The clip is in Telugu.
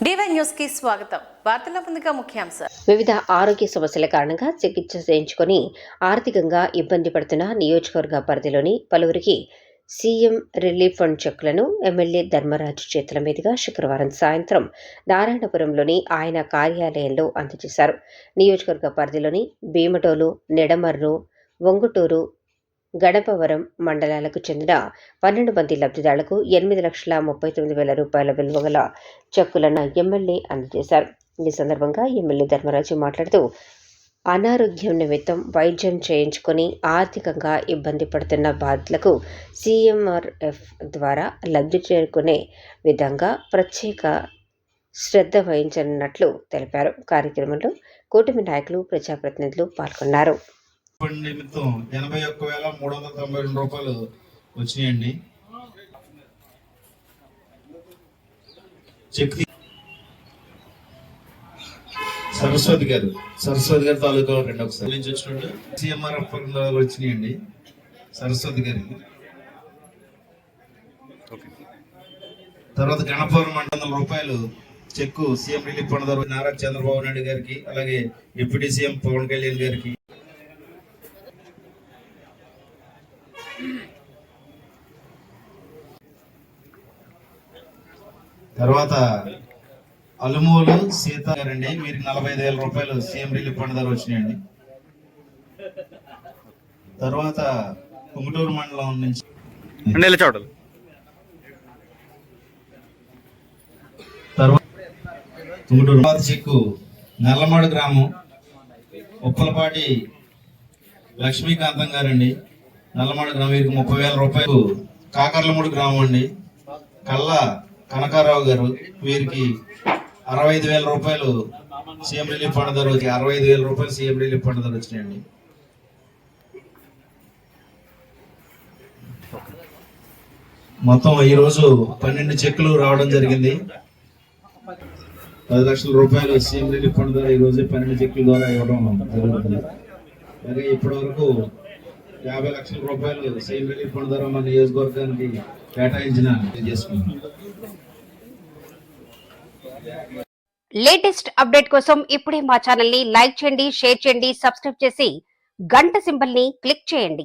డివై న్యూస్కి స్వాగతం. వార్తల ముందుగా ముఖ్యాంశాలు. వివిధ ఆరోగ్య సమస్యల కారణంగా చికిత్స చేయించుకొని ఆర్థికంగా ఇబ్బంది పడుతున్న నియోజకవర్గ పరిధిలోని పలువురికి సీఎం రిలీఫ్ ఫండ్ చెక్కులను ఎమ్మెల్యే ధర్మరాజు చేతుల మీదుగా శుక్రవారం సాయంత్రం నారాయణపురంలోని ఆయన కార్యాలయంలో అందజేశారు. నియోజకవర్గ పరిధిలోని భీమటోలు నెడమర్రు వంగుటూరు గడపవరం మండలాలకు చెందిన పన్నెండు మంది లబ్ధిదారులకు ఎనిమిది లక్షల ముప్పై తొమ్మిది వేల రూపాయల విలువ గల చెక్కులను ఎమ్మెల్యే అందజేశారు. ఈ సందర్భంగా ఎమ్మెల్యే ధర్మరాజు మాట్లాడుతూ అనారోగ్యం నిమిత్తం వైద్యం చేయించుకొని ఆర్థికంగా ఇబ్బంది పడుతున్న బాధితులకు సీఎంఆర్ఎఫ్ ద్వారా లబ్ధి చేరుకునే విధంగా ప్రత్యేక శ్రద్ధ వహించనున్నట్లు తెలిపారు. కార్యక్రమంలో కూటమి నాయకులు ప్రజాప్రతినిధులు పాల్గొన్నారు. నిమిత్తం ఎనభై ఒక్క వేల మూడు వందల తొంభై రెండు రూపాయలు వచ్చినాయండి. చెక్ సరస్వతి గారు సరస్వతి గారి తాలూకా రెండు ఒకసారి. నుంచి వచ్చినట్టు సిఎంఆర్ఎఫ్ వచ్చినాయండి. సరస్వతి గారికి తర్వాత గణపురం మండలం వందల రూపాయలు చెక్కు సీఎం రిలీఫ్ ఫండ్ ద్వారా నారా చంద్రబాబు నాయుడు గారికి అలాగే డిప్యూటీ సీఎం పవన్ కళ్యాణ్ గారికి తర్వాత అలుమూలు సీత గారండి మీరు నలభై ఐదు వేల రూపాయలు సీఎం రిలీఫ్ ఫండ్ ద్వారా వచ్చినాయండి. తర్వాత కుంగుటూరు మండలం నుంచి తర్వాత తుంగుటూరు చెక్కు నల్లమాడు గ్రామం ఉప్పలపాటి లక్ష్మీకాంతం గారండి. నల్లమడ గ్రామం ముప్పై వేల రూపాయలు. కాకర్లమూడి గ్రామం అండి. కల్లా కనకారావు గారు వీరికి అరవై ఐదు వేల రూపాయలు సీఎం రిలీఫ్ ఫండ్ ధర వచ్చి అరవై ఐదు వేల రూపాయలు సీఎం రిలీఫ్ ఫండ్ ధర వచ్చినాయండి. మొత్తం ఈరోజు పన్నెండు చెక్కులు రావడం జరిగింది. పది లక్షల రూపాయలు సీఎం రిలీఫ్ ఫండ్ ద్వారా ఈ రోజు పన్నెండు చెక్కుల ద్వారా ఇవ్వడం జరుగుతుంది అలాగే ఇప్పటి వరకు యాభై లక్షల రూపాయలు సైన్ రిలీఫ్ ఫండ్ ద్వారా మన నియోజకవర్గానికి కేటాయించిన చేసుకున్నాం లేటెస్ట్ అప్డేట్ కోసం ఇప్పుడే మా ఛానల్ని లైక్ చేయండి షేర్ చేయండి సబ్స్క్రైబ్ చేసి గంట సింబల్ని క్లిక్ చేయండి.